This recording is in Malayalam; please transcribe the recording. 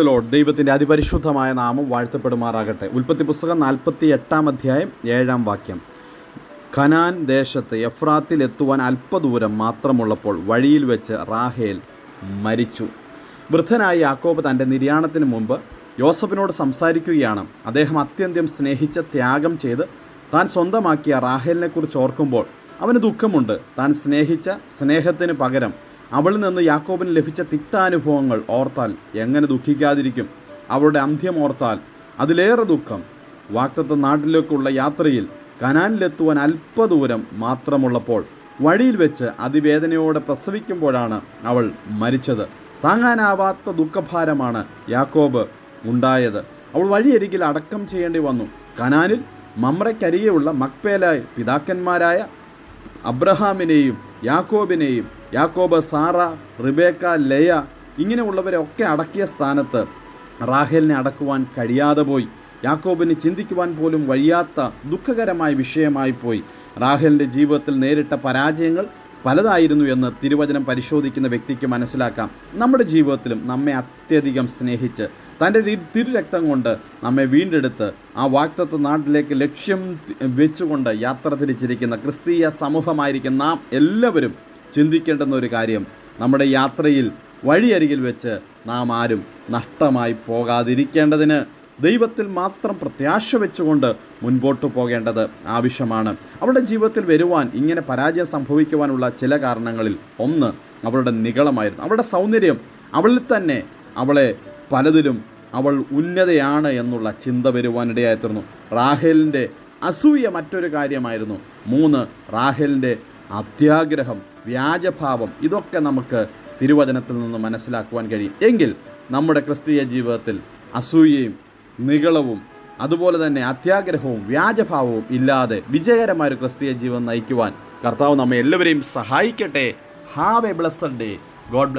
ലോഡ് ദൈവത്തിന്റെ അതിപരിശുദ്ധമായ നാമം വാഴ്ത്തപ്പെടുമാറാകട്ടെ. ഉൽപ്പത്തി പുസ്തകം നാൽപ്പത്തി എട്ടാം അധ്യായം ഏഴാം വാക്യം. ഖനാൻ ദേശത്ത് എഫ്രാത്തിൽ എത്തുവാൻ അല്പദൂരം മാത്രമുള്ളപ്പോൾ വഴിയിൽ വെച്ച് റാഹേൽ മരിച്ചു. വൃദ്ധനായ യാക്കോബ് തന്റെ നിര്യാണത്തിന് മുമ്പ് യോസഫിനോട് സംസാരിക്കുകയാണ്. അദ്ദേഹം അത്യന്തം സ്നേഹിച്ച ത്യാഗം ചെയ്ത് താൻ സ്വന്തമാക്കിയ റാഹേലിനെക്കുറിച്ച് ഓർക്കുമ്പോൾ അവന് ദുഃഖമുണ്ട്. താൻ സ്നേഹിച്ച സ്നേഹത്തിന് പകരം അവളിൽ നിന്ന് യാക്കോബിന് ലഭിച്ച തിക്താനുഭവങ്ങൾ ഓർത്താൽ എങ്ങനെ ദുഃഖിക്കാതിരിക്കും? അവളുടെ അന്ത്യം ഓർത്താൽ അതിലേറെ ദുഃഖം. വാക്തത്വ നാട്ടിലേക്കുള്ള യാത്രയിൽ കനാലിലെത്തുവാൻ അല്പദൂരം മാത്രമുള്ളപ്പോൾ വഴിയിൽ വെച്ച് അതിവേദനയോടെ പ്രസവിക്കുമ്പോഴാണ് അവൾ മരിച്ചത്. താങ്ങാനാവാത്ത ദുഃഖഭാരമാണ് യാക്കോബ് ഉണ്ടായത്. അവൾ വഴിയരികിൽ അടക്കം ചെയ്യേണ്ടി വന്നു. കനാനിൽ മമ്രയ്ക്കരികെയുള്ള മക്പേലായ പിതാക്കന്മാരായ അബ്രഹാമിനെയും യാക്കോബിനെയും യാക്കോബ് സാറ റിബേക്ക ലയ ഇങ്ങനെയുള്ളവരെ ഒക്കെ അടക്കിയ സ്ഥാനത്ത് റാഹേലിനെ അടക്കുവാൻ കഴിയാതെ പോയി. യാക്കോബിന് ചിന്തിക്കുവാൻ പോലും വഴിയാത്ത ദുഃഖകരമായ വിഷയമായി പോയി. റാഹേലിന്റെ ജീവിതത്തിൽ നേരിട്ട പരാജയങ്ങൾ പലതായിരുന്നു എന്ന് തിരുവചനം പരിശോധിക്കുന്ന വ്യക്തിക്ക് മനസ്സിലാക്കാം. നമ്മുടെ ജീവിതത്തിലും നമ്മെ അത്യധികം സ്നേഹിച്ച് തന്റെ തിരുരക്തം കൊണ്ട് നമ്മെ വീണ്ടെടുത്ത് ആ വാക്തത്വ നാട്ടിലേക്ക് ലക്ഷ്യം വെച്ചുകൊണ്ട് യാത്ര തിരിച്ചിരിക്കുന്ന ക്രിസ്തീയ സമൂഹമായിരിക്കും നാം എല്ലാവരും ചിന്തിക്കേണ്ടുന്ന ഒരു കാര്യം. നമ്മുടെ യാത്രയിൽ വഴിയരികിൽ വെച്ച് നാം ആരും നഷ്ടമായി പോകാതിരിക്കേണ്ടതിന് ദൈവത്തിൽ മാത്രം പ്രത്യാശ വെച്ചുകൊണ്ട് മുൻപോട്ട് പോകേണ്ടത് ആവശ്യമാണ്. അവരുടെ ജീവിതത്തിൽ വരുവാൻ ഇങ്ങനെ പരാജയം സംഭവിക്കുവാനുള്ള ചില കാരണങ്ങളിൽ ഒന്ന് അവളുടെ നികളമായിരുന്നു അവളുടെ സൗന്ദര്യം അവളിൽ തന്നെ അവളെ പലതിലും അവൾ ഉന്നതയാണ് എന്നുള്ള ചിന്ത വരുവാനിടയായിത്തീർന്നു. റാഹേലിന്റെ അസൂയ മറ്റൊരു കാര്യമായിരുന്നു. മൂന്ന് റാഹേലിന്റെ അത്യാഗ്രഹം വ്യാജഭാവം ഇതൊക്കെ നമുക്ക് തിരുവചനത്തിൽ നിന്ന് മനസ്സിലാക്കുവാൻ കഴിയും. എങ്കിൽ നമ്മുടെ ക്രിസ്തീയ ജീവിതത്തിൽ അസൂയയും നികളവും അതുപോലെ തന്നെ അത്യാഗ്രഹവും വ്യാജഭാവവും ഇല്ലാതെ വിജയകരമായ ഒരു ക്രിസ്തീയ ജീവൻ നയിക്കുവാൻ കർത്താവ് നമ്മെ എല്ലാവരെയും സഹായിക്കട്ടെ. Have a blessed day God